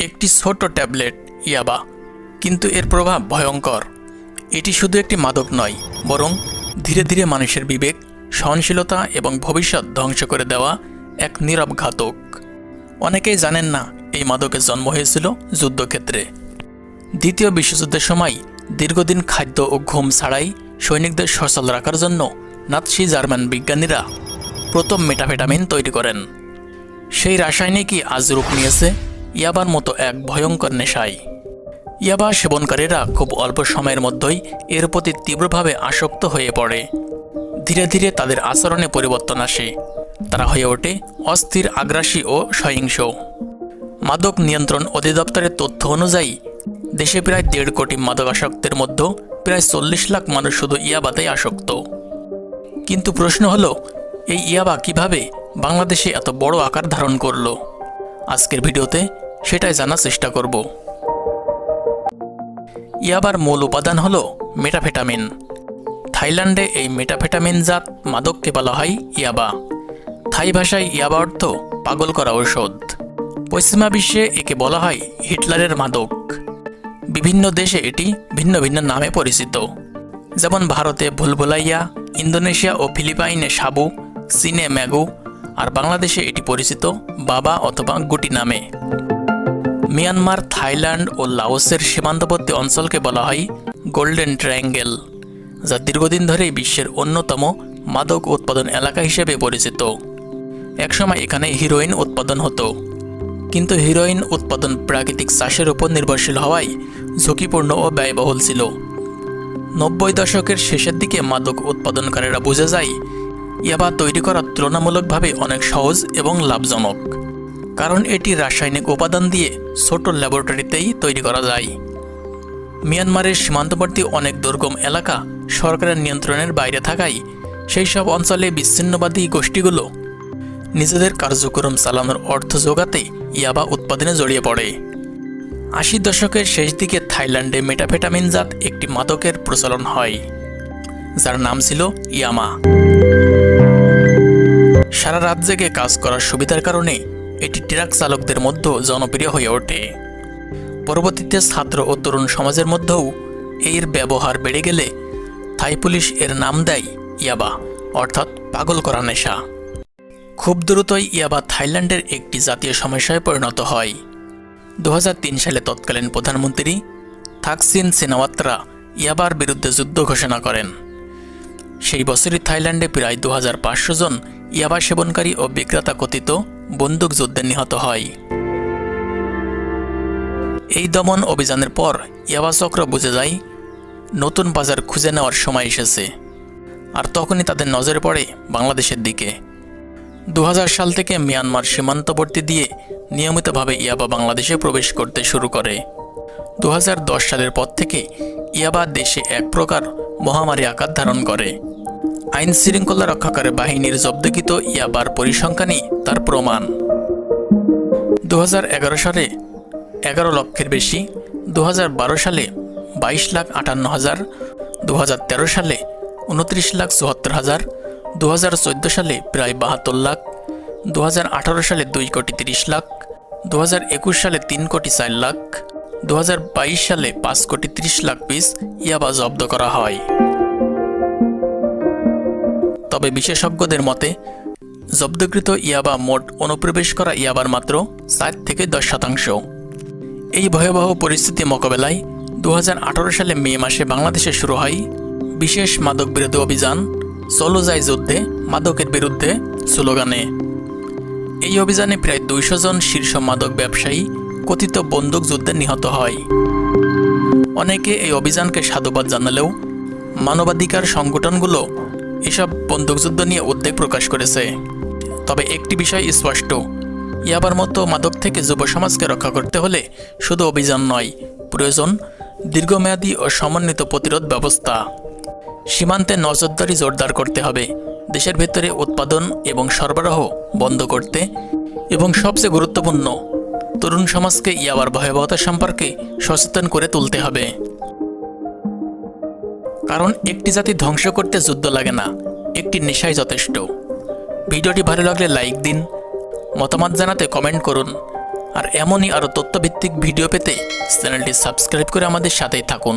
একটি ছোট ট্যাবলেট, ইয়াবা। কিন্তু এর প্রভাব ভয়ঙ্কর। এটি শুধু একটি মাদক নয়, বরং ধীরে ধীরে মানুষের বিবেক, সহনশীলতা এবং ভবিষ্যৎ ধ্বংস করে দেওয়া এক নীরব ঘাতক। অনেকেই জানেন না, এই মাদকের জন্ম হয়েছিল যুদ্ধক্ষেত্রে। দ্বিতীয় বিশ্বযুদ্ধের সময় দীর্ঘদিন খাদ্য ও ঘুম ছাড়াই সৈনিকদের সচল রাখার জন্য নাৎসি জার্মান বিজ্ঞানীরা প্রথম মেটাফেটামিন তৈরি করেন। সেই রাসায়নিকই আজ রূপ নিয়েছে ইয়াবার মতো এক ভয়ঙ্কর নেশায়। ইয়াবা সেবনকারীরা খুব অল্প সময়ের মধ্যেই এর প্রতি তীব্রভাবে আসক্ত হয়ে পড়ে। ধীরে ধীরে তাদের আচরণে পরিবর্তন আসে। তারা হয়ে ওঠে অস্থির, আগ্রাসী ও সহিংস। মাদক নিয়ন্ত্রণ অধিদপ্তরের তথ্য অনুযায়ী, দেশে প্রায় দেড় কোটি মাদকাসক্তের মধ্যে প্রায় চল্লিশ লাখ মানুষ শুধু ইয়াবাতেই আসক্ত। কিন্তু প্রশ্ন হলো, এই ইয়াবা কীভাবে বাংলাদেশে এত বড় আকার ধারণ করল? আজকের ভিডিওতে সেটাই জানার চেষ্টা করব। ইয়াবার মূল উপাদান হল মেটাফেটামিন। থাইল্যান্ডে এই মেটাফেটামিন জাত মাদককে বলা হয় ইয়াবা। থাই ভাষায় ইয়াবা অর্থ পাগল করা ঔষধ। পশ্চিমা বিশ্বে একে বলা হয় হিটলারের মাদক। বিভিন্ন দেশে এটি ভিন্ন ভিন্ন নামে পরিচিত। যেমন ভারতে ভুলভুলাইয়া, ইন্দোনেশিয়া ও ফিলিপাইনে সাবু, চীনে ম্যাগু আর বাংলাদেশে এটি পরিচিত বাবা অথবা গুটি নামে। মিয়ানমার, থাইল্যান্ড ও লাওসের সীমান্তবর্তী অঞ্চলকে বলা হয় গোল্ডেন ট্রায়াঙ্গেল, যা দীর্ঘদিন ধরেই বিশ্বের অন্যতম মাদক উৎপাদন এলাকা হিসেবে পরিচিত। একসময় এখানে হিরোইন উৎপাদন হতো, কিন্তু হিরোইন উৎপাদন প্রাকৃতিক চাষের উপর নির্ভরশীল হওয়ায় ঝুঁকিপূর্ণ ও ব্যয়বহুল ছিল। নব্বই দশকের শেষের দিকে মাদক উৎপাদনকারীরা বুঝে যায় ইয়াবা তৈরি করা তুলনামূলকভাবে অনেক সহজ এবং লাভজনক, কারণ এটি রাসায়নিক উপাদান দিয়ে ছোট ল্যাবরেটরিতেই তৈরি করা যায়। মিয়ানমারের সীমান্তবর্তী অনেক দুর্গম এলাকা সরকারের নিয়ন্ত্রণের বাইরে থাকায় সেই সব অঞ্চলে বিচ্ছিন্নবাদী গোষ্ঠীগুলো নিজেদের কার্যক্রম চালানোর অর্থ যোগাতে ইয়াবা উৎপাদনে জড়িয়ে পড়ে। আশি দশকের শেষ দিকে থাইল্যান্ডে মেটাফেটামিন জাত একটি মাদকের প্রচলন হয়, যার নাম ছিল ইয়ামা। সারা রাত জেগে কাজ করার সুবিধার কারণে এটি ট্রাক চালকদের মধ্যেও জনপ্রিয় হয়ে ওঠে। পরবর্তীতে ছাত্র ও তরুণ সমাজের মধ্যেও এর ব্যবহার বেড়ে গেলে থাই পুলিশ এর নাম দেয় ইয়াবা, অর্থাৎ পাগল করা নেশা। খুব দ্রুতই ইয়াবা থাইল্যান্ডের একটি জাতীয় সমস্যায় পরিণত হয়। দু হাজার তিন সালে তৎকালীন প্রধানমন্ত্রী থাকসিন সিনাওয়াত্রা ইয়াবার বিরুদ্ধে যুদ্ধ ঘোষণা করেন। সেই বছরই থাইল্যান্ডে প্রায় দু হাজার পাঁচশো জন ইয়াবা সেবনকারী ও বিক্রেতা কথিত বন্দুক যুদ্ধে নিহত হয়। এই দমন অভিযানের পর ইয়াবা চক্র বুঝে যায়, নতুন বাজার খুঁজে নেওয়ার সময় এসেছে, আর তখনই তাদের নজরে পড়ে বাংলাদেশের দিকে। দু হাজার সাল থেকে মিয়ানমার সীমান্তবর্তী দিয়ে নিয়মিতভাবে ইয়াবা বাংলাদেশে প্রবেশ করতে শুরু করে। দু হাজার দশ সালের পর থেকে ইয়াবা দেশে এক প্রকার মহামারী আকার ধারণ করে। আইন শৃঙ্খলা রক্ষাকারী বাহিনীর জব্দকৃত ইয়াবার পরিসংখ্যানই তার প্রমাণ। দু হাজার এগারো সালে এগারো লক্ষের বেশি দু হাজার বারো সালে বাইশ লাখ আটান্ন হাজার দু সালে উনত্রিশ লাখ চুয়াত্তর হাজার দু সালে প্রায় বাহাত্তর লাখ দু হাজার আঠারো সালে দুই কোটি তিরিশ লাখ দু হাজার একুশ সালে তিন কোটি চার লাখ দু হাজার বাইশ সালে পাঁচ কোটি তিরিশ লাখ পিস ইয়াবা জব্দ করা হয়। তবে বিশেষজ্ঞদের মতে, জব্দকৃত ইয়াবা মোট অনুপ্রবেশ করা ইয়াবার মাত্র চার থেকে দশ শতাংশ। এই ভয়াবহ পরিস্থিতি মোকাবেলায় দু হাজার আঠারো সালে মে মাসে বাংলাদেশে শুরু হয় বিশেষ মাদক বিরোধী অভিযান চলো যায় যুদ্ধে মাদকের বিরুদ্ধে স্লোগানে। এই অভিযানে প্রায় দুইশো জন শীর্ষ মাদক ব্যবসায়ী কথিত বন্দুক যুদ্ধে নিহত হয়। অনেকে এই অভিযানকে সাধুবাদ জানালেও মানবাধিকার সংগঠনগুলো এসব বন্দুকযুদ্ধ নিয়ে উদ্বেগ প্রকাশ করেছে। তবে একটি বিষয় স্পষ্ট, ইয়াবার মতো মাদক থেকে যুব সমাজকে রক্ষা করতে হলে শুধু অভিযান নয়, প্রয়োজন দীর্ঘমেয়াদী ও সমন্বিত প্রতিরোধ ব্যবস্থা। সীমান্তে নজরদারি জোরদার করতে হবে, দেশের ভেতরে উৎপাদন এবং সরবরাহ বন্ধ করতে। এবং সবচেয়ে গুরুত্বপূর্ণ, তরুণ সমাজকে ইয়াবার ভয়াবহতা সম্পর্কে সচেতন করে তুলতে হবে। কারণ একটি জাতি ধ্বংস করতে যুদ্ধ লাগে না, একটি নেশাই যথেষ্ট। ভিডিওটি ভালো লাগলে লাইক দিন, মতামত জানাতে কমেন্ট করুন, আর এমনই আরও তথ্যভিত্তিক ভিডিও পেতে চ্যানেলটি সাবস্ক্রাইব করে আমাদের সাথেই থাকুন।